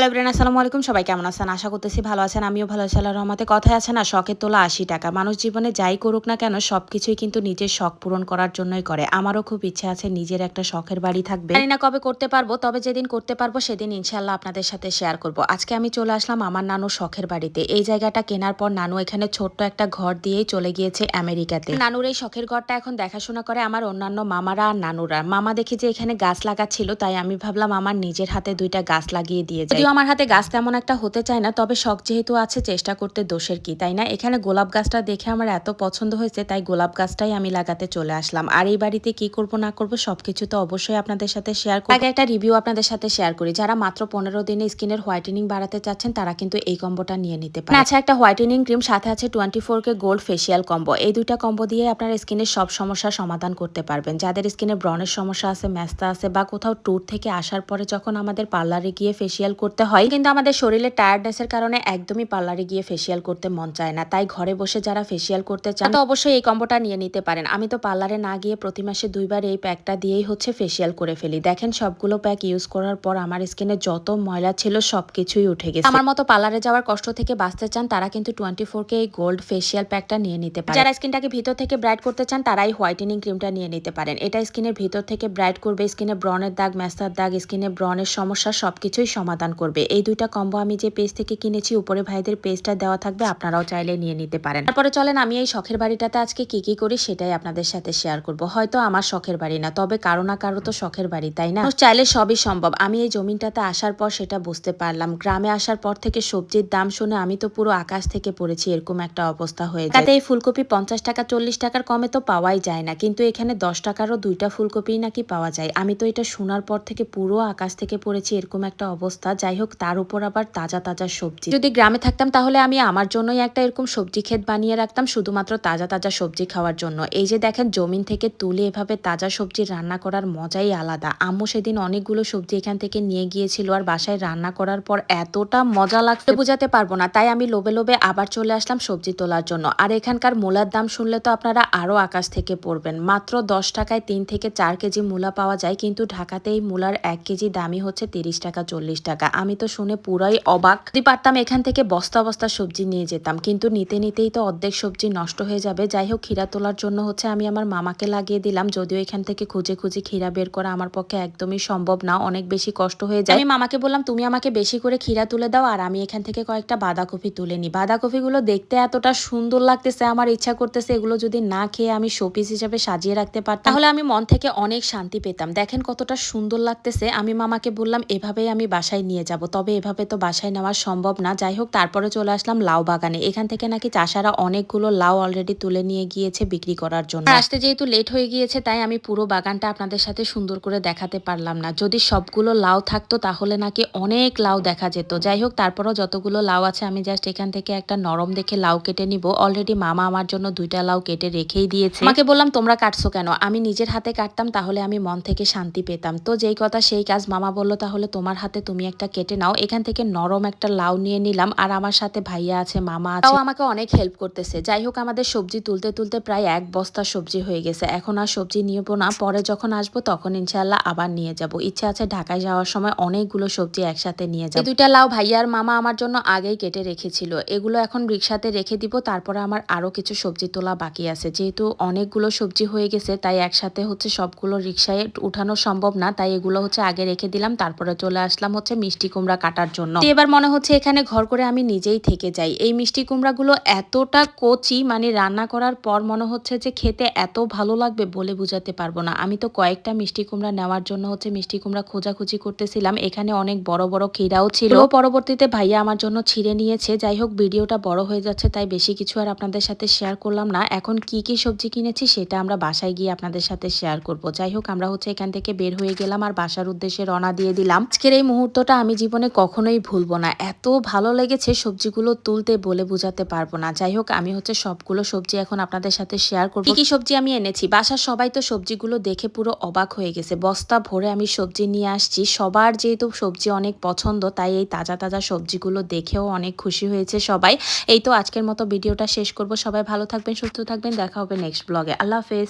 Hello brain, আসসালামু আলাইকুম। সবাই কেমন আছেন? আশা করতেছি ভালো আছেন। আমিও ভালো আছি, আল্লাহর রহমতে। কথায় আছে না শখের তোলা আশি টাকা। মানুষ জীবনে যাই করুক না কেন সব কিছুই কিন্তু নিজের শখ পূরণ করার জন্যই করে। আমারও খুব ইচ্ছে আছে নিজের একটা শখের বাড়ি থাকবে। জানি না কবে করতে পারব, তবে যেদিন করতে পারব সেদিন ইনশাল্লাহ আপনাদের সাথে শেয়ার করব। আজকে আমি চলে আসলাম আমার নানুর শখের বাড়িতে। এই জায়গাটা কেনার পর নানু এখানে ছোট্ট একটা ঘর দিয়েই চলে গিয়েছে আমেরিকাতে। নানুর এই শখের ঘরটা এখন দেখাশোনা করে আমার অন্যান্য মামারা আর নানুরা। মামা দেখি যে এখানে গাছ লাগাচ্ছিল তাই আমি ভাবলাম আমার নিজের হাতে দুইটা গাছ লাগিয়ে দিয়ে যাই। আমার হাতে গাছ তেমন একটা হতে চায় না, তবে শখ যেহেতু আছে, চেষ্টা করতে দোষের কি, তাই না? এখানে গোলাপ গাছটা দেখে আমার এত পছন্দ হয়েছে, তাই গোলাপ গাছটাই আমি লাগাতে চলে আসলাম। আর এই বাড়িতে কি করব, না করব, সবকিছু তো অবশ্যই আপনাদের সাথে শেয়ার করি আগে একটা রিভিউ আপনাদের সাথে শেয়ার করি। যারা মাত্র পনেরো দিনে স্কিনের হোয়াইটেনিং বাড়াতে চাচ্ছেন, তারা কিন্তু এই কম্বোটা নিয়ে নিতে পারেন। আচ্ছা একটা হোয়াইটেনিং ক্রিম সাথে আছে twenty four K gold facial combo এই দুইটা কম্বো দিয়ে আপনার স্কিনের সব সমস্যার সমাধান করতে পারবেন। যাদের স্কিনে ব্রণের সমস্যা আছে, ম্যাস্তা আছে, বা কোথাও ট্যুর থেকে আসার পরে যখন আমাদের পার্লারে গিয়ে ফেসিয়াল করতে হয়। কিন্তু আমাদের শরীরে টায়ার্ডনেসের কারণে একদমই পার্লারে গিয়ে ফেসিয়াল করতে মন চায় না। তাই ঘরে বসে যারা ফেসিয়াল করতে চান তো অবশ্যই এই কম্বোটা নিয়ে নিতে পারেন। আমি তো পার্লারে না গিয়ে প্রতি মাসে দুইবার এই প্যাকটা দিয়েই হচ্ছে ফেসিয়াল করে ফেলি। দেখেন সবগুলো প্যাক ইউজ করার পর আমার স্কিনে যত ময়লা ছিল সবকিছুই উঠে গেছে। আমার মতো পার্লারে যাওয়ার কষ্ট থেকে বাঁচতে চান, তারা কিন্তু টোয়েন্টি কে এই গোল্ড ফেসিয়াল প্যাকটা নিয়ে নিতে পারেন। যারা স্কিনটাকে ভিতর থেকে ব্রাইট করতে চান, তারাই হোয়াইটেনিং ক্রিমটা নিয়ে নিতে পারেন। এটা স্কিনের ভিতর থেকে ব্রাইট করবে স্কিনে ব্রনের দাগ ম্যাস্তার দাগ স্কিনে ব্রনের সমস্যা সবকিছুই সমাধান করবে। এই দুইটা কম্বো আমি যে পেজ থেকে কিনেছি, উপরে ভাইদের পেজটা দেওয়া থাকবে, আপনারাও চাইলে নিয়ে নিতে পারেন। তারপরে চলেন, আমি এই শখের বাড়িটাতে আজকে কি কি করি সেটাই আপনাদের সাথে শেয়ার করব। হয়তো আমার শখের বাড়ি না, তবে কারও না কারও তো শখের বাড়ি, তাই না? চাইলে সবই সম্ভব। আমি এই জমিনটাতে আসার পর সেটা বুঝতে পারলাম। গ্রামে আসার পর থেকে সবজির দাম শুনে আমি তো পুরো আকাশ থেকে পড়েছি, এরকম একটা অবস্থা হয়ে যায়। এই ফুলকপি পঞ্চাশ টাকা, চল্লিশ টাকার কমে তো পাওয়াই যায় না, কিন্তু এখানে দশ টাকারও দুইটা ফুলকপি নাকি পাওয়া যায়। আমি তো এটা শোনার পর থেকে পুরো আকাশ থেকে পড়েছি, এরকম একটা অবস্থা। যাই হোক, তার উপর আবার তাজা তাজা সবজি। যদি গ্রামে থাকতাম, তাহলে আমি আমার জন্যই একটা এরকম সবজি ক্ষেত বানিয়ে রাখতাম, শুধুমাত্র তাজা তাজা সবজি খাওয়ার জন্য। এই যে দেখেন, জমিন থেকে তুলে এভাবে তাজা সবজি রান্না করার মজাই আলাদা। আম্মু সেদিন অনেকগুলো সবজি এখান থেকে নিয়ে গিয়েছিল আর বাসায় রান্না করার পর এতটা মজা লাগতে বোঝাতে পারব না, তাই আমি লোবে লোবে আবার চলে আসলাম সবজি তোলার জন্য। আর এখানকার মূলার দাম শুনলে তো আপনারা আরও আকাশ থেকে পড়বেন। মাত্র দশ টাকায় তিন থেকে চার কেজি মূলা পাওয়া যায়, কিন্তু ঢাকাতে এই মূলার এক কেজি দামই হচ্ছে তিরিশ টাকা, চল্লিশ টাকা। আমি তো শুনে পুরাই অবাক। যদি পারতাম এখান থেকে বস্তা বস্তা সবজি নিয়ে যেতাম, কিন্তু নিতে নিতেই তো অর্ধেক সবজি নষ্ট হয়ে যাবে। যাই হোক, ক্ষীরা তোলার জন্য হচ্ছে আমি আমার মামাকে লাগিয়ে দিলাম, যদিও এখান থেকে খুঁজে খুঁজে ক্ষীরা বের করা আমার পক্ষে একদমই সম্ভব না, অনেক বেশি কষ্ট হয়ে যায়। আমি মামাকে বললাম, তুমি আমাকে বেশি করে ক্ষীরা তুলে দাও, আর আমি এখান থেকে কয়েকটা বাঁধাকপি তুলে নিই বাঁধাকপিগুলো দেখতে এতটা সুন্দর লাগতেছে, আমার ইচ্ছা করতেছে এগুলো যদি না খেয়ে আমি শোপিস হিসেবে সাজিয়ে রাখতে পারতাম, তাহলে আমি মন থেকে অনেক শান্তি পেতাম। দেখেন কতটা সুন্দর লাগতেছে, আমি মামাকে বললাম, এভাবেই আমি বাসায় নিয়ে যাব। তবে এভাবে তো বাসায় নেওয়া সম্ভব না। যাই হোক তারপরে চলে আসলাম লাউ বাগানে। এখান থেকে নাকি চাষারা অনেকগুলো লাউ অলরেডি তুলে নিয়ে গিয়েছে বিক্রি করার জন্য। আসতে যেহেতু লেট হয়ে গিয়েছে তাই আমি পুরো বাগানটা আপনাদের সাথে সুন্দর করে দেখাতে পারলাম না। যদি সবগুলো লাউ থাকতো তাহলে নাকি অনেক লাউ দেখা যেত। যাই হোক তারপরও যতগুলো লাউ আছে আমি জাস্ট এখান থেকে একটা নরম দেখে লাউ কেটে নিব। অলরেডি মামা আমার জন্য দুইটা লাউ কেটে রেখেই দিয়েছে। আমাকে বললাম তোমরা কাটছো কেন? আমি নিজের হাতে কাটতাম তাহলে আমি মন থেকে শান্তি পেতাম। তো যেই কথা সেই কাজ মামা বলল তাহলে তোমার হাতে তুমি একটা কেটে নাও। এখান থেকে নরম একটা লাউ নিয়ে নিলাম। আর আমার সাথে ভাইয়া আছে মামা আছে। আমাকে অনেক হেল্প করতেছে। যাই হোক আমাদের সবজি তুলতে তুলতে প্রায় এক বস্তা সবজি হয়ে গেছে। এখন আর সবজি নিয়েবো না। পরে যখন আসব তখন ইনশাল্লাহ আবার নিয়ে যাব। ইচ্ছে আছে ঢাকায় যাওয়ার সময় অনেকগুলো সবজি একসাথে নিয়ে যাব। দুইটা লাউ ভাইয়ার মামা আমার জন্য আগেই কেটে রেখেছিল। এগুলো এখন রিক্সাতে রেখে দিব। তারপরে আমার আরও কিছু সবজি তোলা বাকি আছে। যেহেতু অনেকগুলো সবজি হয়ে গেছে তাই একসাথে হচ্ছে সবগুলো রিক্সায় উঠানো সম্ভব না। তাই এগুলো হচ্ছে আগে রেখে দিলাম। তারপরে চলে আসলাম হচ্ছে মিষ্টি কুমড়া কাটার জন্য। এবার মনে হচ্ছে এখানে ঘর করে আমি নিজেই থেকে যাই। এই মিষ্টি কুমড়াগুলো এতটা কচি মানে রান্না করার পর মনে হচ্ছে যে খেতে এত ভালো লাগবে বলে বুঝাতে পারব না। আমি তো কয়েকটা মিষ্টি কুমড়া নেওয়ার জন্য হচ্ছে মিষ্টি কুমড়া খোঁজাখুঁজি করতেছিলাম। এখানে অনেক বড় বড় খিরাও ছিল। পরবর্তীতে ভাইয়া আমার জন্য ছিঁড়ে নিয়েছে। যাই হোক ভিডিওটা বড় হয়ে যাচ্ছে তাই বেশি কিছু আর আপনাদের সাথে শেয়ার করলাম না। এখন কি কি সবজি কিনেছি সেটা আমরা বাসায় গিয়ে আপনাদের সাথে শেয়ার করব। যাই হোক আমরা হচ্ছে এখান থেকে বের হয়ে গেলাম আর বাসার উদ্দেশ্যে রওনা দিয়ে দিলাম। আজকের এই মুহূর্তটা আমি জীবনে কখনোই ভুলবো না। এত ভালো লেগেছে সবজিগুলো তুলতে বলে বোঝাতে পারব না। যাই হোক, আমি হচ্ছে সবগুলো সবজি এখন আপনাদের সাথে শেয়ার করব। কি কি সবজি আমি এনেছি? বাসার সবাই তো সবজিগুলো দেখে পুরো অবাক হয়ে গেছে। বস্তা ভরে আমি সবজি নিয়ে আসছি। সবার যেহেতু সবজি অনেক পছন্দ, তাই এই তাজা তাজা সবজিগুলো দেখেও অনেক খুশি হয়েছে সবাই। এই তো আজকের মতো ভিডিওটা শেষ করব। সবাই ভালো থাকবেন, সুস্থ থাকবেন। দেখা হবে নেক্সট ব্লগে আল্লাহ হাফেজ।